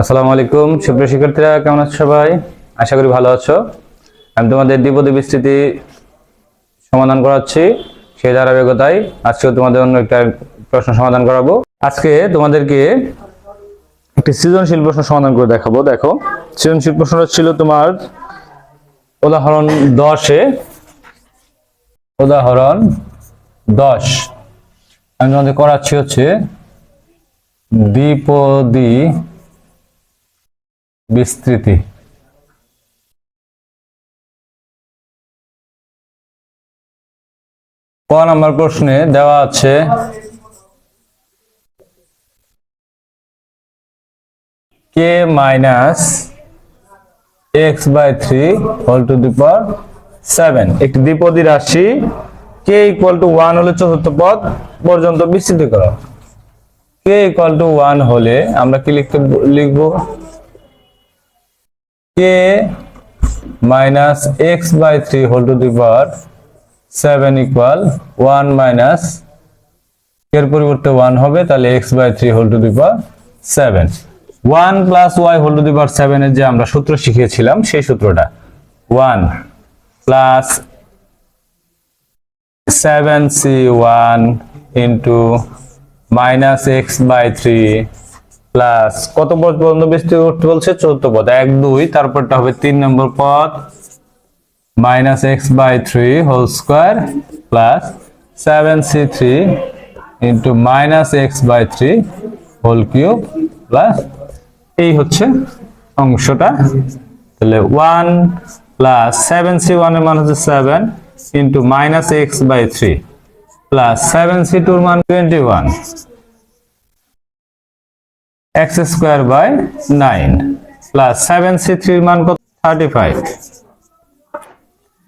আসসালামু আলাইকুম সুপ্রিয় শিক্ষার্থীরা, কেমন আছো সবাই? আশা করি ভালো আছো। আমি তোমাদের দ্বিপদী বিস্তৃতি সমাধান করাচ্ছি সেই ধারাবাহিকতায়। আজকেও তোমাদের অন্য একটা প্রশ্ন সমাধান করাবো। আজকে তোমাদেরকে একটি সৃজনশীল প্রশ্ন সমাধান করে দেখাবো। দেখো, সৃজনশীল প্রশ্নটা ছিল তোমার উদাহরণ দশে। উদাহরণ দশ। আমি তোমাদের করাচ্ছি হচ্ছে দ্বিপদী বিস্তৃতি। ক নম্বর প্রশ্নে দেওয়া আছে k minus x by three whole to the seven একটি দ্বিপদী রাশি কে ইকুয়াল টু ওয়ান হলে চতুর্থ পদ পর্যন্ত বিস্তৃত করা। কে ইকুয়াল টু ওয়ান হলে আমরা কি লিখতে লিখব? K minus x by three whole to the power seven equal one minus এর পরিবর্তে ওয়ান হবে, তাহলে x by three whole to the power seven one plus y whole to the power সেভেনের যে আমরা সূত্র শিখিয়েছিলাম, সেই সূত্রটা। One plus seven C one into minus x by three plus কত পদ পর্যন্ত বিস্তৃত করতে বলছে? চৌদ্দ পদ। এক, দুই, তারপরটা হবে তিন নম্বর পদ minus x by three whole square plus seven C three into minus x by three whole cube plus এই হচ্ছে অংশটা। তাহলে ওয়ান প্লাস সেভেন সি ওয়ানের মান হচ্ছে seven into minus x by three plus seven C টুর মান twenty one. X square by nine plus seven C থ্রির মান কত? থার্টি ফাইভ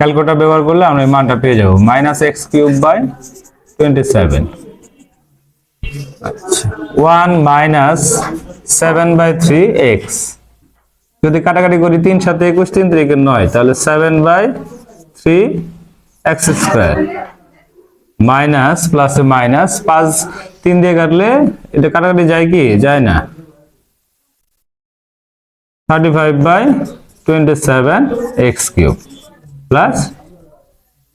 ক্যালকুলেটার ব্যবহার করলে আমরা এই মানটা পেয়ে যাব। Minus x cube by twenty seven one minus seven by three x যদি কাটাকাটি করি তিন সাথে একুশ, তিন তিরিকে নয়, তাহলে seven by three x square minus প্লাসে মাইনাস পাঁচ, তিন দিয়ে কাটলে এটা কাটাকাটি যায় কি? যায় না। Thirty five by twenty seven x cube plus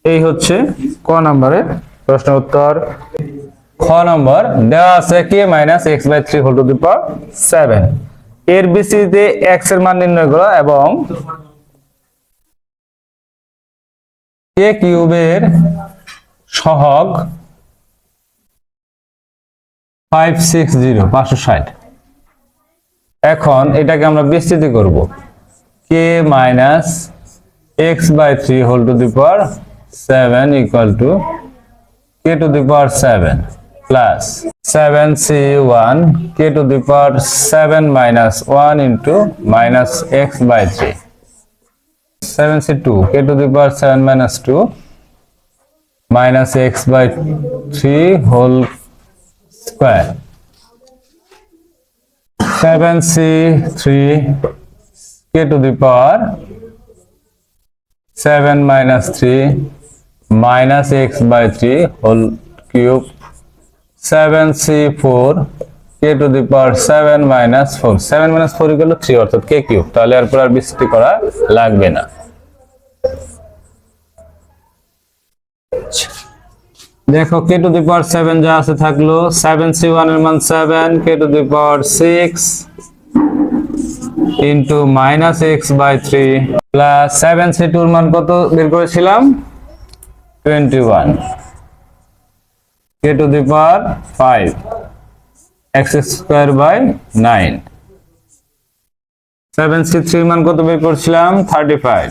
এই হচ্ছে ক নম্বরের প্রশ্ন উত্তর। খ নম্বর, দেওয়া আছে k minus x by three whole to the power seven এর বিস্তৃতিতে এক্সের মান নির্ণয় করো এবং কে কিউবের সহগ ফাইভ সিক্স জিরো পাঁচশো ষাট। এখন এটাকে আমরা বিস্তৃত করব। K minus x by three whole to the power seven equal to k to the power seven plus seven C one k to the power seven minus one into minus x by three seven C two k to the power seven minus two minus x by three whole square seven C three k to the power seven minus three minus x by three whole cube seven C four k to the power seven minus four seven minus four equal three অর্থাৎ k cube তাহলে এরপর আর বিস্তৃতি করা লাগবে না। দেখো কে to the power seven যা আছে থাকল সেভেন সি ওয়ানের মান seven k to the power six into minus x by three plus seven C টুর মান কত বের করেছিলাম? Twenty one k to the power five x square by nine seven C থ্রির মান কত বের করছিলাম? Thirty five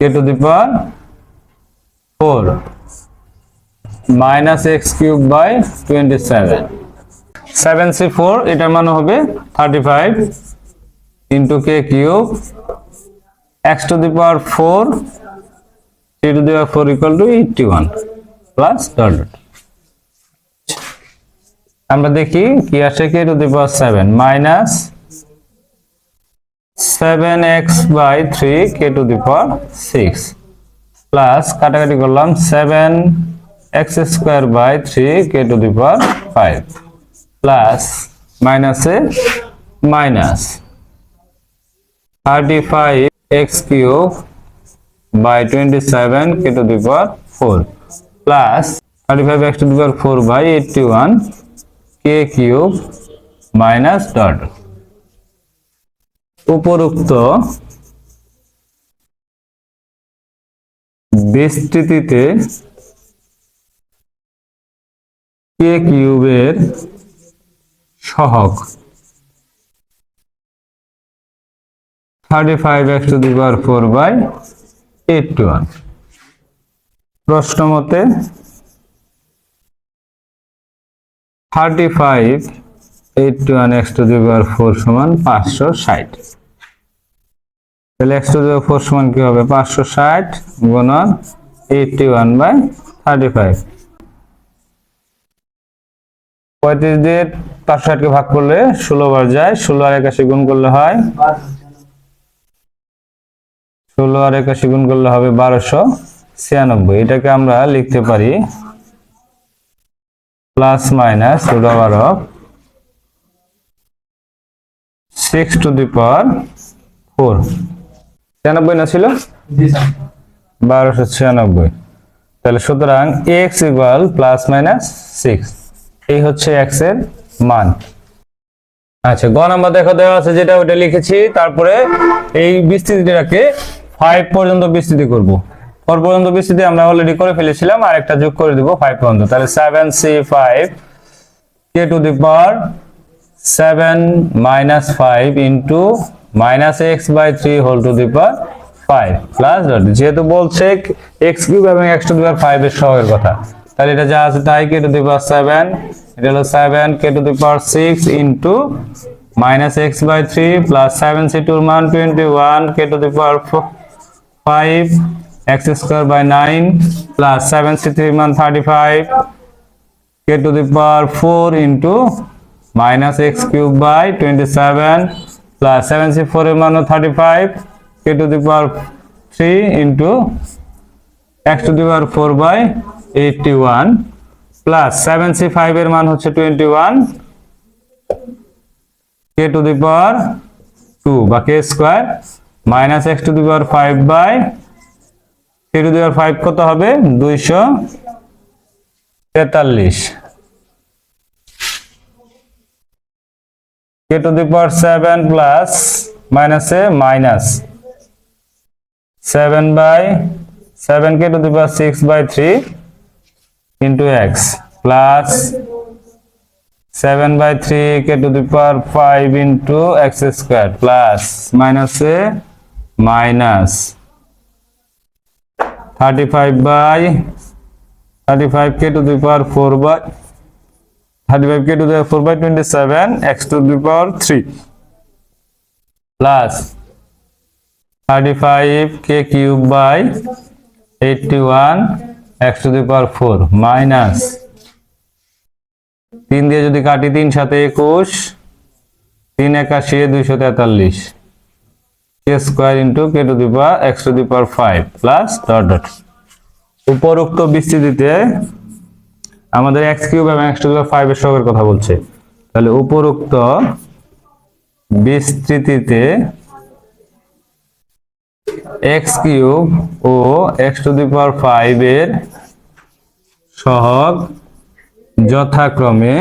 k to the power four minus x cube by twenty seven. Seven C four, এটার মান হবে thirty five into k cube. X to the power four three to the power four equal to eighty one plus আমরা দেখি কি আসে k to the power seven, minus seven x by three k to the power six. Plus কাটাকাটি করলাম seven x square by three k to the power five plus মাইনাসে minus thirty five x cube by twenty seven k to the power four plus thirty five x to the power four by eighty one k cube minus dot. উপরোক্ত বিস্তৃতিতে কে কিউবের সহগ? Thirty five x to the power four by eighty one প্রশ্ন মতে thirty five eighty one x to the power four সমান পাঁচশো ষাট। তাহলে এক্স টু দি পাওয়ার ফোর সমান কি হবে? পাঁচশো ষাট গুণন eighty one by thirty five পঁয়ত্রিশ দিয়ে পাঁচশো ষাটকে ভাগ করলে ষোলো বার যায়, ষোলো আর একাশি গুণ করলে হয় ষোলো আর একাশি গুণ করলে হবে বারোশো ছিয়ানব্বই। এটাকে আমরা লিখতে পারি plus minus root over of six to the power four ছিয়ানব্বই না ছিল? বারোশো ছিয়ানব্বই। তাহলে সুতরাং x equal plus minus six এই হচ্ছে এক্সের মান। আচ্ছা গ নাম্বার দেখো দেওয়া আছে যেটা ওটা লিখেছি। তারপরে এই বিস্তৃতিটাকে ফাইভ পর্যন্ত বিস্তৃতি করব। ফোর পর্যন্ত বিস্তৃতি আমরা অলরেডি করে ফেলেছিলাম আর একটা যোগ করে দিব ফাইভ পর্যন্ত। তাহলে seven C five k to the power seven minus five into minus x by three whole to the power five plus যেহেতু বলছে এক্স কিউব এবং x to the power five এর সহগের কথা, তাহলে এটা যা আছে তাই কে টু দি পাওয়ার সেভেন এটা হলো seven k to the power six into minus x by three plus seven C টুর মান twenty one k to the power five x square by nine plus seven C three মান thirty five k to the power four into x cube by twenty seven plus seven C four এর মানও thirty five k to the power three into x to the power four by eighty one plus seven C five এর মান হচ্ছে twenty one k to the power two বা k square minus x to the power five by k to the power five কত হবে? দুইশো তেতাল্লিশ। K to the power seven plus মাইনাসে minus seven by seven k to the power six by three into x plus seven by three k to the power five into x square plus মাইনাসে minus thirty five by thirty five k to the power four by thirty five k to the power four by twenty seven x to the power three plus thirty five k cube by eighty one x to the power four minus তিন দিয়ে যদি কাটি তিন সাথে একুশ, তিন একাশি, দুইশো তেতাল্লিশ। K square into k to the power x to the power five plus dot dot উপরোক্ত বিস্তৃতিতে আমাদের এক্স কিউব এবং এক্স টু ফাইভ এর সহগের কথা বলছে। তাহলে উপরোক্ত বিস্তৃতিতে x cube O x to the power five এর সহগ যথাক্রমে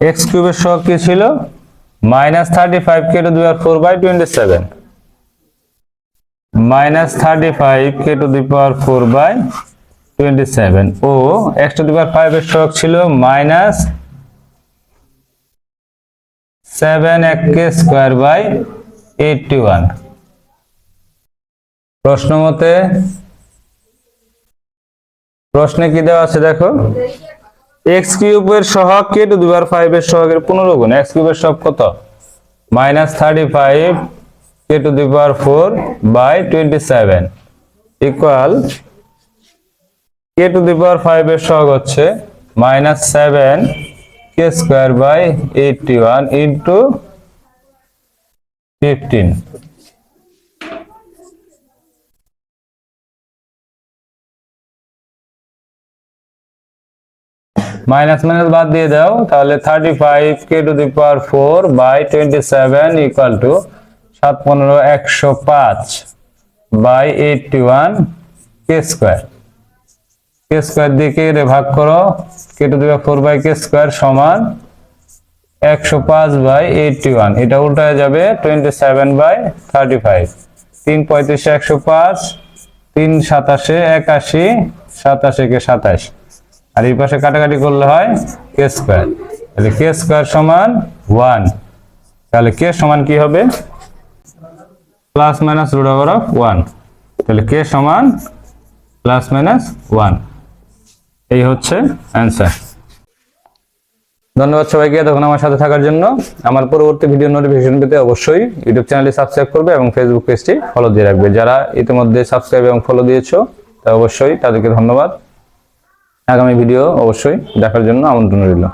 এক্স কিউবের সহগ কি ছিল? Minus thirty five k to the power four by twenty seven minus thirty five k to the power four by O x two the five এর সহগ ছিল মাইনাস সেভেন এক k square by eighty one প্রশ্ন মতে, প্রশ্নে কি দেওয়া আছে দেখো? এক্স কিউবের সহগ কে টু দুবার ফাইভ এর সহগের পনেরো গুণ এক্স কিউবের সহগ কত? Minus thirty five k to the power four by twenty seven equal k to the power five এর সহগ হচ্ছে minus seven k square by eighty one into fifteen minus minus বাদ দিয়ে দাও, তাহলে thirty five k to the power four by twenty seven equal to সাত পনেরো একশো পাঁচ by eighty one k square k square দিয়ে কে রে ভাগ করো? K to the power four by k square সমান একশো পাঁচ বাই এইটটি ওয়ান এটা উল্টায় যাবে twenty seven by thirty five তিন পঁয়ত্রিশে একশো পাঁচ, তিন সাতাশে একাশি, সাতাশে কে সাতাশ। আর এই পাশে কাটাকাটি করলে হয় কে স্কোয়ার তাহলে কে স্কোয়ার সমান ওয়ান তাহলে কে সমান কি হবে? Plus minus root over of one তাহলে কে সমান প্লাস মাইনাস ওয়ান এই হচ্ছে অ্যান্সার ধন্যবাদ সবাইকে এতক্ষণ আমার সাথে থাকার জন্য। আমার পরবর্তী ভিডিও নোটিফিকেশন পেতে অবশ্যই ইউটিউব চ্যানেলটি সাবস্ক্রাইব করবে এবং ফেসবুক পেজটি ফলো দিয়ে রাখবে। যারা ইতিমধ্যে সাবস্ক্রাইব এবং ফলো দিয়েছ, তা অবশ্যই তাদেরকে ধন্যবাদ। আগামী ভিডিও অবশ্যই দেখার জন্য আমন্ত্রণ রইল।